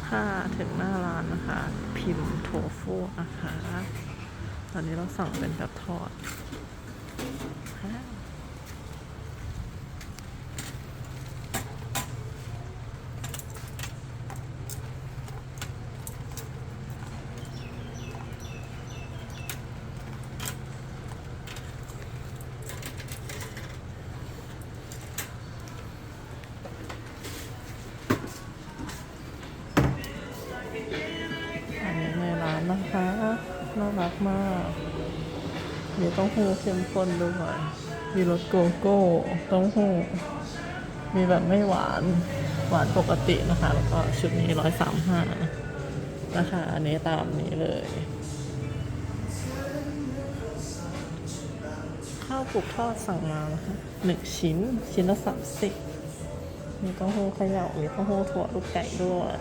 แล้วค่ะ ถึงหน้าร้านนะคะ พิมพ์โทฟูนะคะ ตอนนี้เราสั่งเป็นแบบทอด อันนี้ในร้านนะคะ น่ารักมาก มีเต้าหู้เข้มข้นด้วยมีรสโกโก้เต้าหู้ มีแบบไม่หวาน หวานปกตินะคะ แล้วก็ชุดนี้ร้อยสามห้านะคะ อันนี้ตามนี้เลย ข้าวปลูกทอดสั่งมานะคะหนึ่งชิ้น ชิ้นละสามสิบมีเต้าหู้เขย่ามีเต้าหู้ถั่วลูกไก่ด้วย